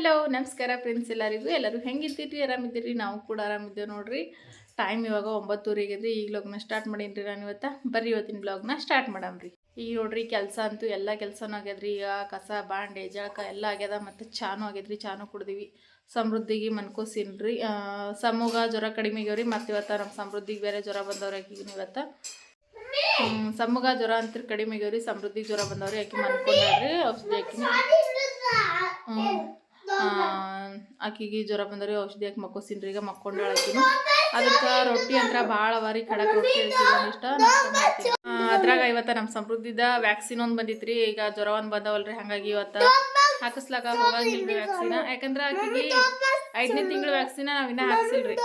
Hello ನಮಸ್ಕಾರ friends ಎಲ್ಲರಿಗೂ. ಎಲ್ಲರೂ ಹೆಂಗಿದ್ದೀರಿ? ಆರಾಮಿದ್ದೀರಿ? ನಾವು ಕೂಡ ಆರಾಮಿದ್ದೇವೆ ನೋಡ್ರಿ. ಟೈಮ್ ಇವಾಗ ಒಂಬತ್ತೂವರೆಗೆ ಇದ್ರಿ ಈಗ ಲಗ್ನ ಸ್ಟಾರ್ಟ್ ಮಾಡೀನಿ ನಾನು ಇವತ್ತು? ಬರ್ರಿ ಇವತ್ತಿನ ಬ್ಲಾಗ್ನ ಸ್ಟಾರ್ಟ್ ಮಾಡಮ್ರಿ ಈಗ ನೋಡ್ರಿ ಕೆಲಸ ಅಂತೂ ಎಲ್ಲ ಕೆಲಸನೂ ಆಗ್ಯದ್ರಿ. ಈಗ ಕಸ ಬಾಂಡೆ ಜಳಕ ಎಲ್ಲ ಆಗ್ಯದ ಮತ್ತು ಚಾನು ಆಗ್ಯದ್ರಿ. ಚಾನು ಕುಡ್ದೀವಿ. ಸಮೃದ್ಧಿಗೆ ಮನ್ಕೋಸಿನ್ರಿ. ಸಮೂಗ ಜ್ವರ ಕಡಿಮೆ ಆಗ್ಯವ್ರಿ. ಮತ್ತು ಇವತ್ತು ನಮ್ಮ ಸಮೃದ್ಧಿಗೆ ಬೇರೆ ಜ್ವರ ಬಂದವ್ರಿ ಆಕಿಗೆ ಇವತ್ತು. ಸಮೂಗ ಜ್ವರ ಅಂತ ಕಡಿಮೆ ಆಗ್ಯವ್ರಿ. ಸಮೃದ್ಧಿಗೆ ಜ್ವರ ಬಂದವ್ರಿ ಆಕೆ ಮನ್ಕೊಂಡ್ರಿ ಔಷಧಿ ಹಾಕಿ ಹ್ಮ್. ಆ, ಆಕಿಗೆ ಜ್ವರ ಬಂದವ್ರಿ ಔಷಧಿ ಹಾಕಿ ಮಕ್ಕೋಸಿನ್ರಿ ಈಗ ಮಕ್ಕೊಂಡಾಳ ಆಕಿನು. ಅದಕ್ಕೆ ರೊಟ್ಟಿ ಅಂತ ಭಾಳ ಅವರಿ ಖಡಕ್ ರೊಟ್ಟಿ ಇಷ್ಟ ಅದ್ರಾಗ ಇವತ್ತ ನಮ್ಮ ಸಮೃದ್ಧಿದ ವ್ಯಾಕ್ಸಿನ್ ಒಂದು ಬಂದಿತ್ರಿ ಈಗ ಜ್ವರ ಒಂದು ಬಂದವಲ್ರಿ ಹಂಗಾಗಿ ಇವತ್ತ ಹಾಕಿಸ್ಲಾಕ ಹೋಗಂಗಿಲ್ರಿ ವ್ಯಾಕ್ಸಿನ ಯಾಕಂದ್ರೆ ಆಕಿಗೆ ಐದನೇ ತಿಂಗಳು ವ್ಯಾಕ್ಸಿನ ನಾವ್ ಇನ್ನ ಹಾಕ್ಸಿಲ್ರಿ.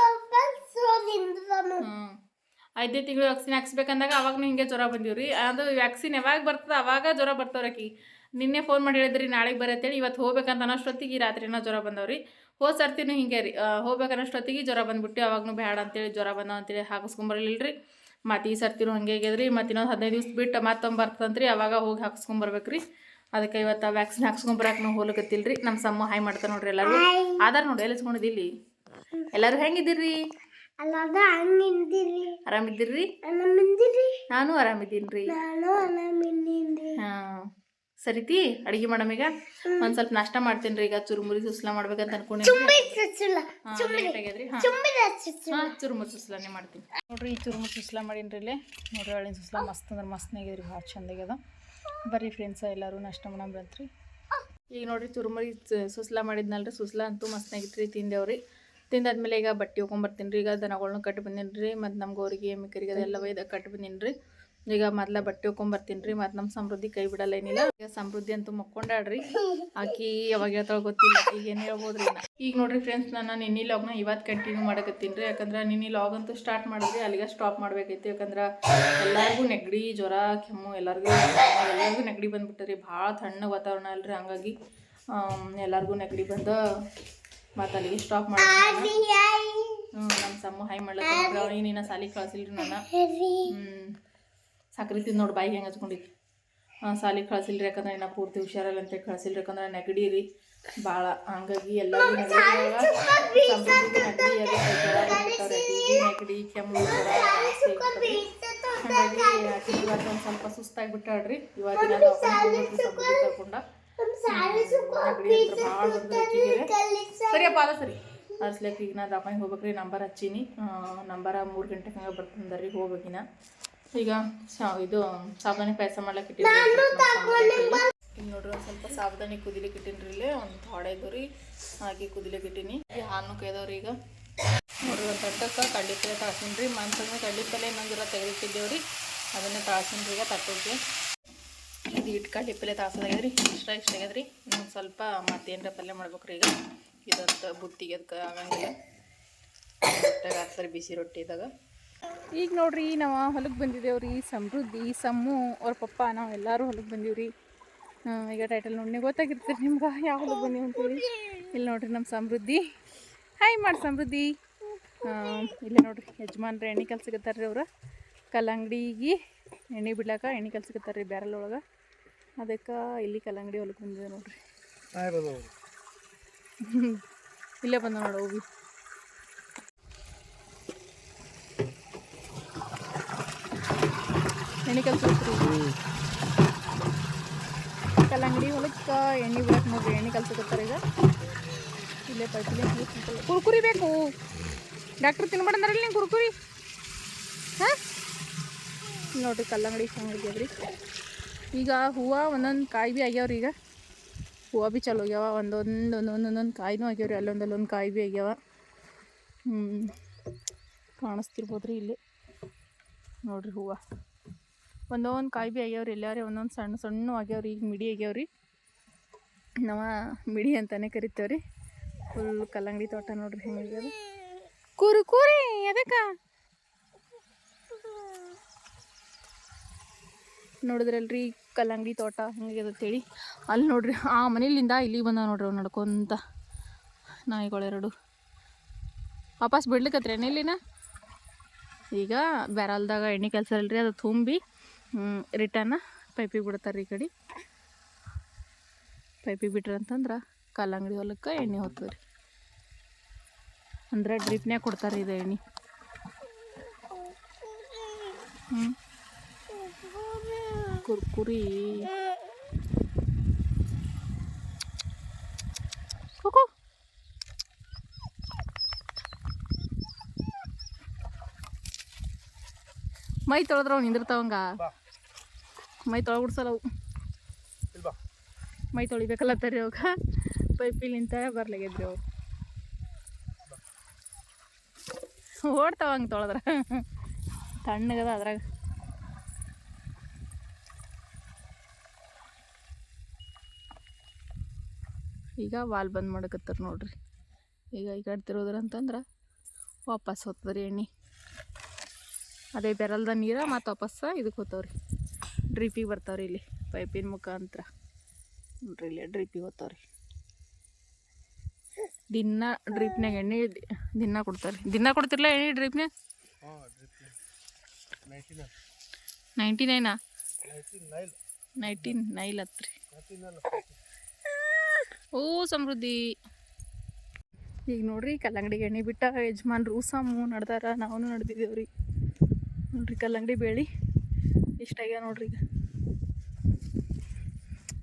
ಐದನೇ ತಿಂಗಳು ವ್ಯಾಕ್ಸಿನ್ ಹಾಕ್ಸ್ಬೇಕಂದಾಗ ಅವಾಗ ಹಿಂಗೆ ಜ್ವರ ಬಂದಿವ್ರಿ. ಅದು ವ್ಯಾಕ್ಸಿನ್ ಯಾವಾಗ ಬರ್ತದ ಅವಾಗ ಜ್ವರ ಬರ್ತಾವ್ರಿ ಆಕಿ. ನಿನ್ನೆ ಫೋನ್ ಮಾಡಿ ಹೇಳಿದ್ರಿ ನಾಳೆಗೆ ಬರತ್ತೇಳಿ ಇವತ್ತು ಹೋಗ್ಬೇಕಂತ ಅನ್ನೋಷ್ಟೊತ್ತಿಗೆ ರಾತ್ರಿನ ಜ್ವರ ಬಂದವ್ರಿ. ಹೋದ ಸರ್ತಿನೂ ಹಿಂಗೆ ರೀ ಹೋಗ್ಬೇಕನ್ನೋಷ್ಟೊತ್ತಿಗೆ ಜ್ವರ ಬಂದುಬಿಟ್ಟು ಅವಾಗೂ ಬೇಡ ಅಂತೇಳಿ ಜ್ವರ ಬಂದಾವ ಅಂತೇಳಿ ಹಾಕಿಸ್ಕೊಂಬರ್ಲಿಲ್ರಿ. ಮತ್ತು ಈ ಸರ್ತಿನೂ ಹಂಗೆ ಆಗ್ಯದ್ರಿ ಮತ್ತು ಇನ್ನೊಂದು ಹದಿನೈದು ದಿವ್ಸ ಬಿಟ್ಟು ಮತ್ತೊಮ್ಮೆ ರೀ ಅವಾಗ ಹೋಗಿ ಹಾಕ್ಸ್ಕೊಂಬರ್ಬೇಕ್ರಿ. ಅದಕ್ಕೆ ಇವತ್ತು ವ್ಯಾಕ್ಸಿನ್ ಹಾಕ್ಸ್ಕೊಂಬರಕ್ಕೆ ನಾವು ಹೋಗ್ಲಕತ್ತಿಲ್ರಿ ನಮ್ಮ ಸಮ್ಮ ಹಾಯ್ ಮಾಡ್ತಾರೆ ನೋಡ್ರಿ ಎಲ್ಲರೂ. ಆಧಾರ್ ನೋಡಿ ಎಲ್ಲಿಸ್ಕೊಂಡಿದ್ದಿಲ್ಲಿ ಎಲ್ಲರೂ ಹೆಂಗಿದ್ದೀರಿ? ಆರಾಮಿದ್ದೀರಿ? ನಾನು ಆರಾಮಿದ್ದೀನಿ ರೀ ಹಾಂ. ಸರಿತಿ? ಅಡಿಗೆ ಮಾಡಮೀಗ ಒಂದ್ ಸ್ವಲ್ಪ ನಾಷ್ಟ ಮಾಡ್ತೀನಿ ರೀ ಈಗ. ಚುರುಮುರಿ ಸುಸ್ಲಾ ಮಾಡ್ಬೇಕಂತ ಅನ್ಕೊಂಡಿನಿ. ಚುರುಮುರಿ ಸುಸ್ಲಾನೇ ಮಾಡ್ತೀನಿ. ನೋಡ್ರಿ ಈ ಚುರುಮುರಿ ಸುಸ್ಲಾ ಮಾಡೀನಿ ಇಲ್ಲೇ. ನೋಡ್ರಿ ಒಳ್ಳೆ ಸುಸ್ಲಾ ಮಸ್ತ್ ಅಂದ್ರೆ ಮಸ್ತ್ ಆಗ್ಯದ್ರಿ ಭಾಳ ಚಂದ ಆಗ್ಯದ. ಬರ್ರಿ ಫ್ರೆಂಡ್ಸ ಎಲ್ಲರೂ ನಾಷ್ಟ ಮಾಡಂಬ್ರಂತ್ರಿ ಈಗ ನೋಡ್ರಿ ಚುರುಮುರಿ ಸುಸ್ಲ ಮಾಡಿದ್ನಲ್ರಿ. ಸುಸ್ಲ ಅಂತೂ ಮಸ್ತ್ ನೆಗಿತ್ರಿ ತಿಂದೇವ್ರಿ. ತಿಂದಾದ್ಮೇಲೆ ಈಗ ಬಟ್ಟೆ ಹೋಗ್ಕೊಂಬರ್ತೀನಿ ರೀ ಈಗ ದನಗಳ್ನ ಕಟ್ಟಿ ಬಂದೀನಿ ರೀ ಮತ್ತು ನಮ್ಮ ಅವ್ರಿಗೆ ಮಿಕ್ಕರಿಗೆ ಅದೆಲ್ಲ ಒಯ್ದು ಕಟ್ಟಿ ಬಂದೀನಿ ರೀ ಈಗ ಮೊದ್ಲ ಬಟ್ಟೆ ಹೋಗ್ಕೊಂಬರ್ತೀನಿ ರೀ ಮತ್ತು ನಮ್ಮ ಸಮೃದ್ಧಿ ಕೈ ಬಿಡಲ್ಲ ಏನಿಲ್ಲ. ಈಗ ಸಮೃದ್ಧಿ ಅಂತೂ ಮಕ್ಕೊಂಡಾಡ್ರಿ ಆಕಿ ಯಾವಾಗ ಹೇಳ್ತಾಳ ಗೊತ್ತಿಲ್ಲ ಈಗ ಏನು ಹೇಳ್ಬೋದ್ರಿ ಈಗ ನೋಡ್ರಿ ಫ್ರೆಂಡ್ಸ್ ನಾನು ನಿನ್ನೆ ನ ಇವತ್ತು ಕಂಟಿನ್ಯೂ ಮಾಡಕತ್ತೀನಿ ರೀ. ಯಾಕಂದ್ರೆ ನಿನ್ನೆ ಲಾಗ್ ಅಂತೂ ಸ್ಟಾರ್ಟ್ ಮಾಡಿದ್ರಿ ಅಲ್ಲಿಗೆ ಸ್ಟಾಪ್ ಮಾಡ್ಬೇಕೈತಿ. ಯಾಕಂದ್ರೆ ಎಲ್ಲರಿಗೂ ನೆಗಡಿ, ಜ್ವರ, ಕೆಮ್ಮು, ಎಲ್ಲರಿಗೂ ಎಲ್ಲರಿಗೂ ನೆಗಡಿ ಬಂದ್ಬಿಟ್ಟರಿ. ಭಾಳ ತಣ್ಣ ವಾತಾವರಣ ಅಲ್ರಿ, ಹಂಗಾಗಿ ಎಲ್ಲಾರ್ಗು ನೆಗಡಿ ಬಂದ ಮತ್ತು ಅಲ್ಲಿಗೆ ಸ್ಟಾಪ್ ಮಾಡಿ ಹ್ಞೂ ನಮ್ಮ ಸಮ್ಮ, ಹೈ ಮಾಡ್ಲಕ್ಕ ಅವ್ರಿಗೆ ನೀನು ಸಾಲಿಗೆ ಕಳ್ಸಿಲ್ರಿ ನಾನು ಹ್ಞೂ ಸಕ್ರೆ ತಿಂದು ನೋಡಿ ಬಾಯಿಗೆ ಹೆಂಗೆ ಹಚ್ಕೊಂಡಿದ್ವಿ ಹಾಂ ಸಾಲಿಗೆ ಕಳ್ಸಿಲ್ರಿ ಯಾಕಂದ್ರೆ ಇನ್ನೂ ಪೂರ್ತಿ ಹುಷಾರಲ್ಲ ಅಂತ ಕಳ್ಸಿಲ್ರಿ ಯಾಕಂದ್ರೆ ನೆಗಡಿ ರೀ ಭಾಳ ಹಂಗಾಗಿ ಎಲ್ಲರಿಗೂ ನೆಗಡಿ ಕೆಮ್ಮು. ಹಾಗಾಗಿ ಒಂದು ಸ್ವಲ್ಪ ಸುಸ್ತಾಗ್ಬಿಟ್ಟಾಳ್ರಿ. ಇವತ್ತಿನ ಇವಾಗ ಕರ್ಕೊಂಡ. ಸರಿಯಪ್ಪ ಅದ ಸರಿ. ಅರ್ಸ್ಲಕ್ಕೆ ಈಗ ನಾ ದಾಪಾಯಿಗೆ ಹೋಗ್ಬೇಕ್ರಿ ನಂಬರ್ ಹಚ್ಚೀನಿ. ನಂಬರ ಮೂರು ಗಂಟೆಗೆ ಹಂಗೆ ಬರ್ತಂದ್ರಿ ಹೋಗ್ಬೇಕಿನ ಈಗ ಇದು ಸಾಬಾನೆ ಪಾಯಸ ಮಾಡ್ಲಕ್ಕೆ ಈಗ ನೋಡ್ರಿ ಒಂದು ಸ್ವಲ್ಪ ಸಾವಧಾನಿ ಕುದಿಲಿಕ್ಕೆ ಇಟ್ಟಿನ್ರಿ ಇಲ್ಲಿ. ಒಂದು ಥೋಡೆ ಇದ್ರಿ ಹಾಕಿ ಹಾಗೆ ಕುದಿಲಿಕ್ಕೆ ಇಟ್ಟೀನಿ. ಹಾನು ಹಾಲು ಕೈದವ್ರಿ ಈಗ. ನೋಡ್ರಿ ಒಂದು ತಟ್ಟಕ್ಕೆ ಕಡ್ಲಿಪಲ್ಲೆ ತಾಳ್ಸೀನಿ ರೀ ಮನ್ಸಂದ್ರೆ ಕಡ್ಲಿಪಲ್ಲೆ ಇನ್ನೊಂದು ಇನ್ನೊಂದಿರ ತೆಗೆದಿಟ್ಟಿದ್ದೇವ್ರಿ. ಅದನ್ನೇ ತಾಳ್ಸೀನಿ ಈಗ ತಟ್ಟೋಕೆ. ಇದು ಇಟ್ಟು ಕಡ್ಲಿಪಲ್ಲೆ ತಾಳ್ಸೋದಾಗ್ಯದ್ರಿ. ಇಷ್ಟ ಇಷ್ಟ ಆಗ್ಯದ್ರಿ. ಇನ್ನೊಂದು ಸ್ವಲ್ಪ ಮತ್ತೇನರ ಪಲ್ಯ ಮಾಡ್ಬೇಕು ರೀ ಈಗ. ಇದಂತ ಬುತ್ತಿಗೆ ಅದಕ್ಕೆ ಆಗಂಗಿಲ್ಲ. ರೊಟ್ಟಾಗ ಹಾಕ್ತಾರೆ ಬಿಸಿ ರೊಟ್ಟಿದಾಗ ಈಗ ನೋಡ್ರಿ ನಾವು ಹೊಲಕ್ಕೆ ಬಂದಿದ್ದೇವ್ರಿ ಸಮೃದ್ಧಿ ಸಮ್ಮು ಅವ್ರ ಪಪ್ಪ ನಾವು ಎಲ್ಲರೂ ಹೊಲಕ್ಕೆ ಬಂದೀವ್ರಿ. ಈಗ ಟೈಟಲ್ ನೋಡಿ ಗೊತ್ತಾಗಿರ್ತೀರಿ ನಿಮ್ಗೆ ಯಾವ ಹೊಲಕ್ಕೆ ಬಂದೀವಿ ಅಂತೇಳಿ. ಇಲ್ಲಿ ನೋಡ್ರಿ ನಮ್ಮ ಸಮೃದ್ಧಿ. ಹಾಯ್ ಮಾಡಿ ಸಮೃದ್ಧಿ. ಇಲ್ಲಿ ಇಲ್ಲೇ ನೋಡ್ರಿ ಯಜಮಾನ್ರಿ ಎಣ್ಣೆ ಕಲ್ಸಕತ್ತಾರ ರೀ ಅವ್ರು. ಕಲ್ಲಂಗಡಿಗೆ ಎಣ್ಣೆ ಬಿಡ್ಲಾಕ ಎಣ್ಣೆ ಕಲ್ಸಕತ್ತಾರ ರೀ ಬ್ಯಾರಲ್ ಒಳಗೆ ಅದಕ್ಕೆ ಇಲ್ಲಿ ಕಲ್ಲಂಗಡಿ ಹೊಲಕ್ಕೆ ಬಂದಿದೆ ನೋಡ್ರಿ. ಇಲ್ಲೇ ಬಂದ ನೋಡಿ ಹೋಗಿ. ಎಣ್ಣೆ ಕೆಲಸ ಕಲ್ಲಂಗಡಿ ಹೊಲಕ್ಕೆ ಎಣ್ಣೆ ಬಿಡಕ್ಕೆ ನೋಡ್ರಿ, ಎಣ್ಣೆ ಕಲ್ಸಕತ್ತಾರ ಈಗ. ಇಲ್ಲೇ ಪೈಪಿಲೆ ಕುರ್ಕುರಿ ಬೇಕು. ಡಾಕ್ಟ್ರ್ ತಿನ್ಬೇಡಂದ್ರಲ್ಲಿ ನೀವು ಕುರ್ಕುರಿ? ಹಾಂ? ನೋಡ್ರಿ ಕಲ್ಲಂಗಡಿ ಚೆನ್ನಾಗಿದ್ರಿ ಈಗ ಹೂವು ಒಂದೊಂದು ಕಾಯಿ ಭೀ ಆಗ್ಯಾವ್ರಿ ಈಗ. ಹೂವು ಭೀ ಚಲೋ ಆಗ್ಯಾವ. ಒಂದೊಂದು ಒಂದೊಂದು ಒಂದೊಂದು ಕಾಯಿನೂ ಆಗ್ಯಾವ್ರಿ. ಅಲ್ಲೊಂದು ಕಾಯಿ ಭೀ ಆಗ್ಯಾವ. ಹ್ಞೂ ಕಾಣಿಸ್ತಿರ್ಬೋದ್ರಿ ಇಲ್ಲಿ. ನೋಡ್ರಿ ಹೂವು. ಒಂದೊಂದು ಕಾಯಿ ಭೀ ಆಗ್ಯಾವ್ರಿ ಎಲ್ಲಾರಿ ಒಂದೊಂದು ಸಣ್ಣ ಸಣ್ಣ ಆಗ್ಯಾವ್ರಿ, ಈಗ ಮಿಡಿ ಆಗ್ಯಾವ್ರಿ. ನಾವ ಮಿಡಿ ಅಂತಾನೆ ಕರಿತೇವ್ರಿ. ಫುಲ್ ಕಲ್ಲಂಗಡಿ ತೋಟ ನೋಡ್ರಿ ಹೆಂಗಾಗ್ಯದ ಕೂರು, ಕೂರಿ ಅದಕ್ಕೆ ನೋಡಿದ್ರಲ್ರಿ ಕಲ್ಲಂಗಡಿ ತೋಟ ಹೆಂಗಾಗ್ಯದ ಅಂತೇಳಿ. ಅಲ್ಲಿ ನೋಡ್ರಿ, ಆ ಮನೇಲಿಂದ ಇಲ್ಲಿಗೆ ಬಂದ ನೋಡ್ರಿ ಅವ್ರು ನಡ್ಕೊಂತ ನಾಯಿಗಳೆರಡು. ವಾಪಸ್ ಬಿಡ್ಲಿಕ್ಕತ್ರೇನು ಇಲ್ಲಿನ? ಈಗ ಬ್ಯಾರಲ್ದಾಗ ಎಣ್ಣೆ ಕೆಲಸ ಕೆಲಸಲ್ರಿ ಅದು ತುಂಬಿ ರಿಟರ್ನ ಪೈಪಿಗೆ ಬಿಡ್ತಾರೆ ಈ ಕಡೆ. ಪೈಪಿಗೆ ಬಿಟ್ರಂತಂದ್ರೆ ಕಲ್ಲಂಗಡಿ ಹೊಲಕ್ಕೆ ಎಣ್ಣೆ ಹೋಗ್ತದೆ ರೀ ಅಂದ್ರೆ ಡ್ರಿಪ್ನ್ಯಾಗ ಕೊಡ್ತಾರೆ ಇದು ಎಣ್ಣೆ. ಕುರ್ಕುರಿ. ಮೈ ತೊಳೆದ್ರ ಅವು ನಿಂದಿರ್ತಾವಂಗ ಮೈ ತೊಳಗುಡ್ಸಲ್ಲವು ಮೈ ತೊಳಿಬೇಕಲ್ಲ ತರಿ ಅವಾಗ. ಪೈಪಿಲಿಂತ ಬರ್ಲಾಗಿದ್ರಿ ಅವು. ಓಡ್ತಾವ ಹಂಗೆ ತೊಳೆದ್ರ. ತಣ್ಣಗದ ಅದ್ರಾಗ. ಈಗ ವಾಲ್ ಬಂದ್ ಮಾಡಕತ್ತಾರ ನೋಡ್ರಿ. ಈಗ ಈ ಕಡೆ ತಿರೋದ್ರ ಅಂತಂದ್ರೆ ವಾಪಸ್ ಹೋಗ್ತದ್ರಿ ಎಣ್ಣೆ. ಅದೇ ಬೆರಲ್ದ ನೀರ ಮತ್ತು ವಾಪಸ್ಸ ಇದಕ್ಕೆ ಹೋಗ್ತಾವ್ರಿ ಡ್ರಿಪಿಗೆ ಬರ್ತಾವ್ರಿ ಇಲ್ಲಿ ಪೈಪಿನ ಮುಖಾಂತರ. ನೋಡ್ರಿ ಇಲ್ಲಿ ಡ್ರಿಪಿಗೆ ಬರ್ತಾವ್ರಿ ದಿನ ಡ್ರಿಪ್ನಾಗ ಎಣ್ಣೆ ದಿನ ಕೊಡ್ತಾರೆ. ದಿನ ಕೊಡ್ತಿರ್ಲ ಎಣ್ಣೆ ಡ್ರಿಪ್ನಾಗ ನೈಂಟಿ ನೈನಾ ನೈನ್ಟೀನ್ ನೈಲ್ ಹತ್ರಿ. ಓ ಸಮೃದ್ಧಿ. ಈಗ ನೋಡ್ರಿ ಕಲ್ಲಂಗಡಿಗೆ ಎಣ್ಣೆ ಬಿಟ್ಟ ಯಜಮಾನ್ರು ಸಾಮು ನಡ್ದಾರ ನಾವು ನಡೆದಿದ್ದೇವ್ರಿ ನೋಡ್ರಿ ಕಲ್ಲಂಗಡಿ ಬೇಳಿ. ಇಷ್ಟಾಗ್ಯಾವ ನೋಡ್ರಿ ಈಗ.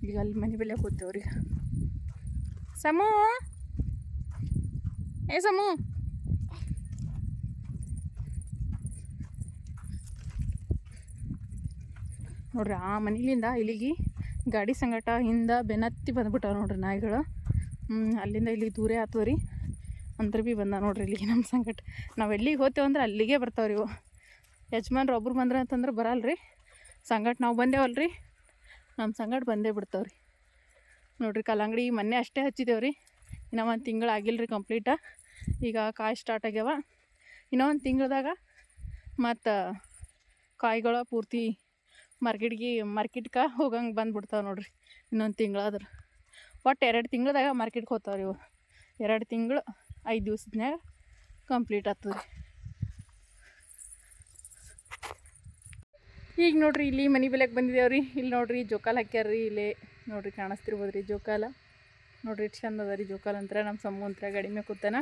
ಈಗ ಅಲ್ಲಿ ಮನೆ ಬೆಲೆ ಕೂತೇವ್ರಿ ಸಮು? ಏ ಸಮು? ನೋಡ್ರಿ ಆ ಮನೆಯಿಂದ ಇಲ್ಲಿಗೆ ಗಾಡಿ ಸಂಗಟ ಹಿಂದ ಬೆನತ್ತಿ ಬಂದ್ಬಿಟ್ಟಾವ ನೋಡ್ರಿ ನಾಯಿಗಳು. ಅಲ್ಲಿಂದ ಇಲ್ಲಿಗೆ ದೂರೇ ಆತವ ರೀ ಅಂದ್ರ ಭೀ ಬಂದ ನೋಡ್ರಿ ಇಲ್ಲಿಗೆ ನಮ್ಮ ಸಂಗಟ. ನಾವು ಎಲ್ಲಿಗೆ ಹೋತೇವೆ ಅಂದ್ರೆ ಅಲ್ಲಿಗೆ ಬರ್ತಾವ್ರಿ ಇವು. ಯಜಮಾನ್ರು ಒಬ್ರು ಬಂದ್ರೆ ಅಂತಂದ್ರೆ ಬರಲ್ರಿ. ಸಂಗಟ ನಾವು ಬಂದೇವಲ್ರಿ? ನಮ್ಮ ಸಂಗಟ ಬಂದೇ ಬಿಡ್ತಾವ್ರಿ. ನೋಡಿರಿ ಕಲ್ಲಂಗಡಿ ಮೊನ್ನೆ ಅಷ್ಟೇ ಹಚ್ಚಿದೇವ್ರಿ. ಇನ್ನೂ ಒಂದು ತಿಂಗಳು ಆಗಿಲ್ಲ ರೀ ಕಂಪ್ಲೀಟ ಈಗ ಕಾಯಿ ಸ್ಟಾರ್ಟ್ ಆಗ್ಯಾವ. ಇನ್ನೂ ಒಂದು ತಿಂಗಳದಾಗ ಮತ್ತು ಕಾಯಿಗಳ ಪೂರ್ತಿ ಮಾರ್ಕೆಟ್ಗೆ ಮಾರ್ಕೆಟ್ಗೆ ಹೋಗಂಗೆ ಬಂದುಬಿಡ್ತಾವೆ ನೋಡಿರಿ. ಇನ್ನೊಂದು ತಿಂಗಳಾದ್ರೆ. ಒಟ್ಟು ಎರಡು ತಿಂಗಳದಾಗ ಮಾರ್ಕೆಟ್ಗೆ ಹೋಗ್ತಾವ್ರಿ ಇವು. ಎರಡು ತಿಂಗಳು ಐದು ದಿವ್ಸದ್ನ್ಯಾಗ ಕಂಪ್ಲೀಟ್ ಆಗ್ತದೆ ಈಗ ನೋಡ್ರಿ ಇಲ್ಲಿ ಮನೆ ಬೆಲೆಗೆ ಬಂದಿದ್ದೇವ್ರಿ ಇಲ್ಲಿ ನೋಡ್ರಿ ಜೋಕಾಲ ಹಾಕ್ಯಾರ್ರಿ ಇಲ್ಲೇ. ನೋಡ್ರಿ ಕಾಣಿಸ್ತಿರ್ಬೋದು ರೀ ಜೋಕಾಲ. ನೋಡ್ರಿ ಎಷ್ಟು ಚಂದ ಅದ ಜೋಕಾಲ ಅಂತರ. ನಮ್ಮ ಸಮ್ಮಂತ್ರ ಗಡಿಮೆ ಗಾಡಿ ಮೇಲೆ ಕೂತಾನ.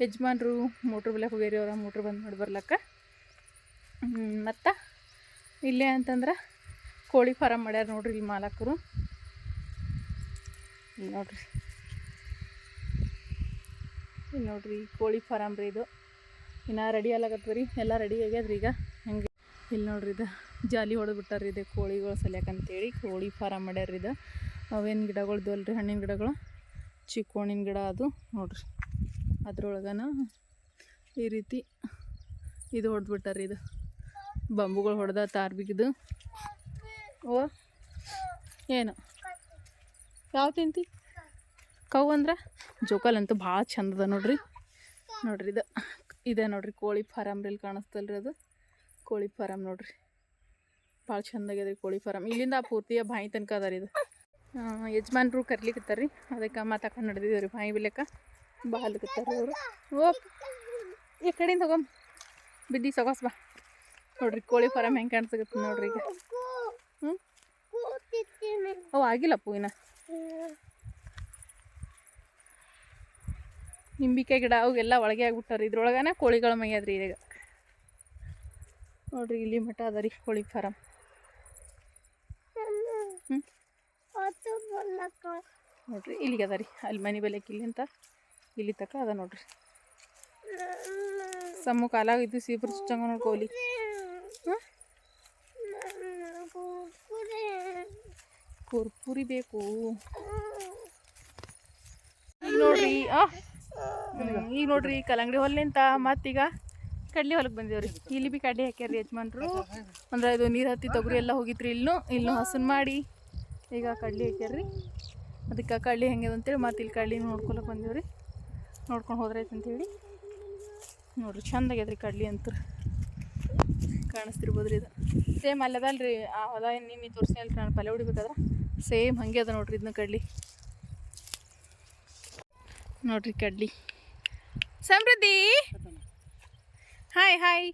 ಯಜಮಾನ್ರು ಮೋಟ್ರ್ ಬೆಲೆಗೆ ಹೋಗ್ಯಾರಿ ಅವ್ರ. ಮೋಟ್ರ್ ಬಂದ್ ಮಾಡಿ ಬರ್ಲಕ್ಕ. ಮತ್ತು? ಇಲ್ಲೇ ಅಂತಂದ್ರೆ ಕೋಳಿ ಫಾರಮ್ ಮಾಡ್ಯಾರ ನೋಡ್ರಿ ಇಲ್ಲಿ ಮಾಲಕರು. ಇಲ್ಲಿ ನೋಡ್ರಿ. ಇಲ್ಲಿ ನೋಡ್ರಿ ಕೋಳಿ ಫಾರಮ್ ರೀ ಇದು. ಇನ್ನೂ ರೆಡಿ ಆಗ್ಲಾಕತ್ತದ ರೀ ಎಲ್ಲ ರೆಡಿ ಆಗ್ಯದ್ರಿ ಈಗ. ಹಂಗೆ ಇಲ್ಲಿ ನೋಡ್ರಿ ಇದು. ಜಾಲಿ ಹೊಡೆದು ಬಿಟ್ಟಾರ್ರಿ ಇದೆ ಕೋಳಿಗಳು ಸಲ್ಯಾಕಂತೇಳಿ. ಕೋಳಿ ಫಾರಮ್ ಮಾಡ್ಯಾರ ಇದು. ಅವೇನು ಗಿಡಗಳು ಅಲ್ರಿ ಹಣ್ಣಿನ ಗಿಡಗಳು? ಚಿಕ್ಕ ಹಣ್ಣಿನ ಗಿಡ ಅದು. ನೋಡ್ರಿ. ಅದ್ರೊಳಗನ ಈ ರೀತಿ ಇದು ಹೊಡೆದು ಬಿಟ್ಟಾರ್ರಿ ಇದು. ಬಂಬುಗಳು ಹೊಡೆದ ತಾರ್ ಬಿಗಿದು ಓ ಏನು? ಯಾವ ತಿಂತಿ? ಕವು ಅಂದ್ರೆ? ಜೋಕಾಲ್ ಅಂತೂ ಭಾಳ ಚಂದದ ನೋಡ್ರಿ. ನೋಡ್ರಿ ಇದು. ಇದೆ ನೋಡ್ರಿ ಕೋಳಿ ಫಾರಮ್ ರೀ ಕಾಣಿಸ್ತಲ್ರಿ ಅದು. ಕೋಳಿ ಫಾರಮ್ ನೋಡ್ರಿ. ಭಾಳ ಚಂದ ಆಗ್ಯದ ಕೋಳಿ ಫಾರಮ್ ಇಲ್ಲಿಂದ ಪೂರ್ತಿಯ ಬಾಯಿ ತನಕ ಅದ ರೀ ಇದು. ಯಜಮಾನ್ರು ಕರ್ಲಿಕ್ಕೆ ರೀ. ಅದಕ್ಕೆ ಮಾತಾಕೊಂಡು ನಡೆದಿದ್ದೀವಿ ರೀ ಬಾಯಿ ಬಿಲ್ಲಕ್ಕ ಬಾಲ್ಕತ್ತಾರ ಅವರು. ಓ ಈ ಕಡೆಯಿಂದ ಹೋಗಮ್. ಬಿದ್ದಿ ಸೊಗಸ್ ಬಾ. ನೋಡ್ರಿ ಕೋಳಿ ಫಾರಮ್ ಹೆಂಗೆ ಕಾಣಿಸಕತ್ತ ನೋಡ್ರಿ ಈಗ. ಹ್ಞೂ ಅವು ಆಗಿಲ್ಲ ಪೂವಿನ ನಿಂಬಿಕಾಯಿ ಗಿಡ ಅವೆಲ್ಲ ಒಳಗೆ ಆಗ್ಬಿಟ್ಟಾರ ಇದ್ರೊಳಗನ ಕೋಳಿಗಳ ಮೈಯಾದ್ರಿ ಈಗ. ನೋಡ್ರಿ ಇಲ್ಲಿ ಮಠ ಅದ ರೀ ಕೋಳಿ ಫಾರಮ್ ನೋಡ್ರಿ ಇಲ್ಲಿಗೆ ಅದ ರೀ. ಅಲ್ಲಿ ಮನೆ ಬೆಲೆಕ್ಕೆ ಇಲ್ಲಿ ಅಂತ. ಇಲ್ಲಿ ತಕ ಅದ ನೋಡ್ರಿ. ಸಮ್ಮು ಕಾಲಾಗ ಇದ್ದು ಸೀಬ್ರ ಚುಚ್ಚಂಗ ನೋಡ್ಕೋಲಿ ಕುರ್ಕುರಿ ಕುರ್ಪುರಿ ಬೇಕು. ಈಗ ನೋಡ್ರಿ ಈಗ ನೋಡ್ರಿ ಕಲ್ಲಂಗಡಿ ಹೊಲಿಂತ ಮತ್ತೀಗ ಕಡ್ಲಿ ಹೊಲಕ್ಕೆ ಬಂದೇವ್ರಿ. ಇಲ್ಲಿ ಬಿ ಕಡ್ಲಿ ಹಾಕ್ಯಾರ ಯಜಮಾನ್ರು. ಅಂದ್ರೆ ಇದು ನೀರು ಹತ್ತಿ ತೊಗರಿ ಎಲ್ಲ ಹೋಗಿತ್ರಿ ಇಲ್ಲೂ ಇಲ್ಲೂ ಹಸನ್ ಮಾಡಿ. ಈಗ ಕಡ್ಲಿ ಹಾಕ್ಯಾರ್ರಿ. ಅದಕ್ಕೆ ಕಡ್ಲಿ ಹೆಂಗಿದೆ ಅಂತೇಳಿ ಮತ್ತೆ ಇಲ್ಲಿ ಕಡ್ಲಿ ನೋಡ್ಕೊಳಕ್ಕೆ ಬಂದೇವ್ರಿ. ನೋಡ್ಕೊಂಡು ಹೋದ್ರೈತೆ ಅಂತೇಳಿ. ನೋಡ್ರಿ ಚಂದ ಆಗ್ಯದ್ರಿ ಕಡ್ಲಿ ಅಂತ. ಕಾಣಿಸ್ತಿರ್ಬೋದ್ರಿ ಇದು. ಸೇಮ್ ಅಲ್ಲದಲ್ರಿ, ಆ ಹೊಲ ನಿನ್ನೆ ತೋರಿಸಿ ಅಲ್ರಿ ನಾನು ಪಲ್ಯ ಹೊಡಿಬೇಕಾದ್ರೆ. ಸೇಮ್ ಹಂಗೆ ಅದ ನೋಡ್ರಿ ಇದನ್ನ ಕಡ್ಲಿ. ನೋಡ್ರಿ ಕಡ್ಲಿ. Samruddhi! Hi hi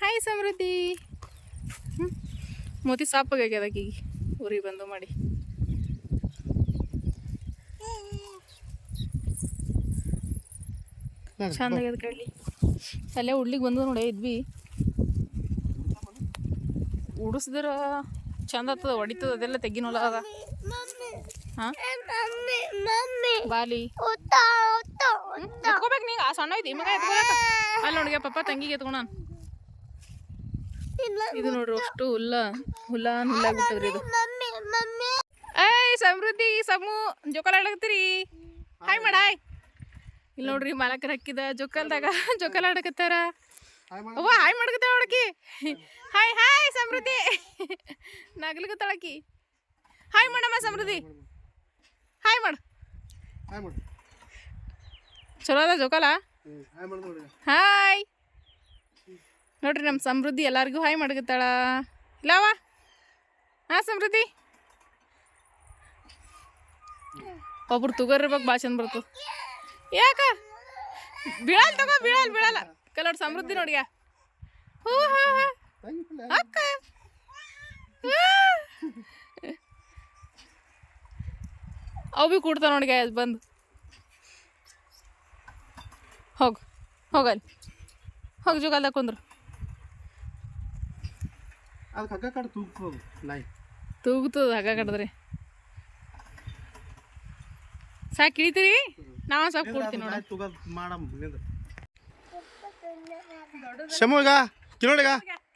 hi Samruddhi. ಹ್ಞೂ ಮೋತಿ ಸಾಪಾಗ್ಯದ ಆಕಿಗೆ. ಊರಿಗೆ ಬಂದು ಮಾಡಿ. ಚಂದ ಕಡ್ಲಿ ಅಲ್ಲೇ ಉಡ್ಲಿಕ್ಕೆ ಬಂದು ನೋಡಿ ಇದ್ವಿ. ಉಡಿಸಿದ್ರ ಚಂದ ಆಗ್ತದ ಹೊಡಿತದ ಅದೆಲ್ಲ ತೆಗಿನೊಲ ಅದ. ಹಾಂ? ಬಾಲಿ. ಎತ್ಕೋಬೇಕು ನೀ ಆ ಸಣ್ಣ ಐತಿ ಮಗ ಎತ್ಕೊಳಕ. ಅಲ್ಲಿ ನೋಡಿಗೆ ಪಪ್ಪ ತಂಗಿಗೆ ಎತ್ಕೊಣ ಇದು ನೋಡ್ರಿ ಅಷ್ಟು ಹುಲ್ಲ ಹುಲ್ಲ ಹುಲ್ಲಾಗ್ಬಿಟ್ಟದ್ರಿ ಇದು. ಏಯ್ ಸಮೃದ್ಧಿ ಸಮು ಜೋಕಾಲ ಆಡಕತ್ತೀರಿ ಹಾಯ್ ಮಾಡಾಯ್ ಇಲ್ಲಿ ನೋಡ್ರಿ ಮಾಲಕರ ಹಾಕಿದ ಜೋಕಾಲದಾಗ ಜೋಕಾಲ ಆಡಕತ್ತಾರ ಅವ್ವ ಹಾಯ್ ಮಾಡ್ಕತ್ತಾವ ಹುಡುಕಿ ಹಾಯ್ ಹಾಯ್ ಸಮೃದ್ಧಿ. ನಗ್ಲಿಕತ್ತಾಳಕಿ ಹಾಯ್ ಮಾಡಮ್ಮ ಸಮೃದ್ಧಿ. ಹಾಯ್ ಮಾಡು. ಹಾಯ್ ಮಾಡು ಚಲೋ ಅದ ಜೋಕಾಲ? ಹಾಯ್ ಮಾಡು ಹಾಯ್ ನೋಡ್ರಿ ನಮ್ಮ ಸಮೃದ್ಧಿ ಎಲ್ಲರಿಗೂ ಹಾಯ್ ಮಾಡಕತ್ತಾಳ ಇಲ್ಲವ? ಹಾಂ ಸಮೃದ್ಧಿ? ಒಬ್ರು ತುಗರ್ಬೇಕು ಭಾಳ ಚಂದ ಯಾಕ? ಬೀಳಲ್ ತಗೋ, ಬೀಳಲ್ ಬೀಳಲ್ಲ ಕಲರ್ ಸಮೃದ್ಧಿ ನೋಡಿಯ ಹೂ, ಹಾ ಅಕ್ಕ. ಅವು ಭೀ ಕೂಡ್ತಾವ ನೋಡಿ ಗಾಯ ಬಂದು. ಹೋಗು ಹೋಗಲ್ಲಿ ಹೋಗಿ, ಜೋಗಲ್ದಾಗ ಕುಂದ್ರು. ಅದಕ್ಕೆ ಹಗ್ಗ ಕಾಡು ತೂಗ್ತದೆ ನಾಯಿ. ತೂಗುತ್ತದ ಹಗ್ಗ ಕಡಿದ್ರಿ. ಸಾಕು ಇಳಿತೀರಿ ನಾವು ಸ್ವಲ್ಪ ಕೊಡ್ತೀನಿ ನೋಡಿ. ತೂಗದ್ ಮಾಡಮ್ನಿಂದ ಶಮುಗ ಈಗ. ಕಿಲೋಳಿಗ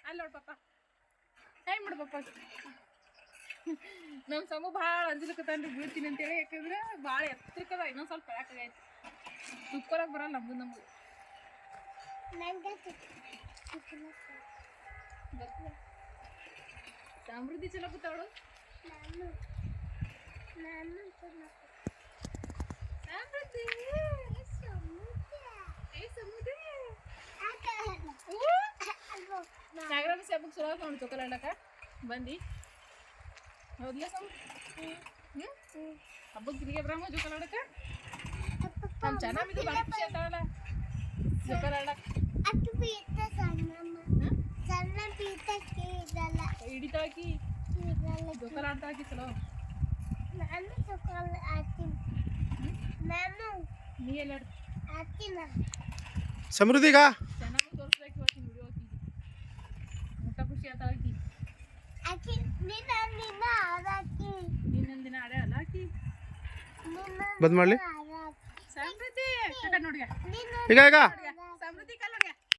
ಅಲ್ಲಿ ನೋಡಿ ಪಪ್ಪ ಹೆಂಗ್ ಮಾಡು ಪಪ್ಪ ನಮ್ಮ ಸಮು ಭಾಳ ಅಂಜಲಿಕತ್ತಾನ್ರಿ ಬೀಳ್ತೀನಿ ಅಂತೇಳಿ ಯಾಕಂದ್ರೆ ಭಾಳ ಎತ್ತರಕ್ಕದ ಇನ್ನೊಂದು ಸ್ವಲ್ಪ ಯಾಕಾಗೈತಿ ತುಕ್ಕೊಳಕ್ ಬರಲ್ಲ ನಮ್ದು ನಮ್ಗೆ ನಂಗೆ ಸಮೃದ್ಧಿ ಚಲೋ ಕೂತಾವಳು ನಾನು ನಾನು ಸಮೃದ್ಧಿ ಏ ಸಮೃದ್ಧಿ ನಾಗರಾಜ ಹಬ್ಬಕ್ಕೆ ಚಲೋ ಆಯ್ತು ನೋಡಿ ಚೊಕಲ ಆಡಕ ಬಂದು ಹೌದ್ಲ ಸಮ್ ಹ್ಞೂ ಹಬ್ಬಕ್ಕೆ ತಿರುಗಿ ಬ್ರಹ್ಮ ಜೋಕಲ್ ಆಡಕ ನಮ್ಮ ಚೆನ್ನಾಗಿದ್ದು ಭಾಳ ಖುಷಿ ಆಯ್ತಾವಲ್ಲ ಜೋಕಲ್ ಆಡಕ್ ಅಷ್ಟು ಪೀತ ಸಣ್ಣಮ್ಮ ಹ್ಮ್? ಸಣ್ಣ ಪೀತಕ್ಕೆ ಇದಲ್ಲ ಹಿಡಿತಾಕಿ ಇದಲ್ಲ ಜೋಕಲ್ ಆಡ್ತಾಕಿ ಚಲೋ. ನಾನು ತಗೊಂಡು ಹಾಕ್ತೀನಿ ನಾನು ನೀ ಎಲ್ಲ ಆಡ್ ಹಾಕ್ತೀನಿ ಸಮೃದ್ಧಿಗ? ಚೆನ್ನಾಗಿ ತೋರಿಸ್ದಾಕಿ ಇವತ್ತಿನ ವಿಡಿಯೋ ಆಕಿ ಊಟ ಖುಷಿ ಆತಾಕಿ ಹಾಕಿ ನಿನ್ನ ನಿನ್ನ ಹಾಕಿ. ಇನ್ನೊಂದು ದಿನ ಆಡೇ ಅಲ್ಲ ಆಕಿ? ಬಂದ್ ಮಾಡ್ಲಿ. ಸಮೃದ್ಧಿ ನೋಡಿ ಈಗ ಈಗ.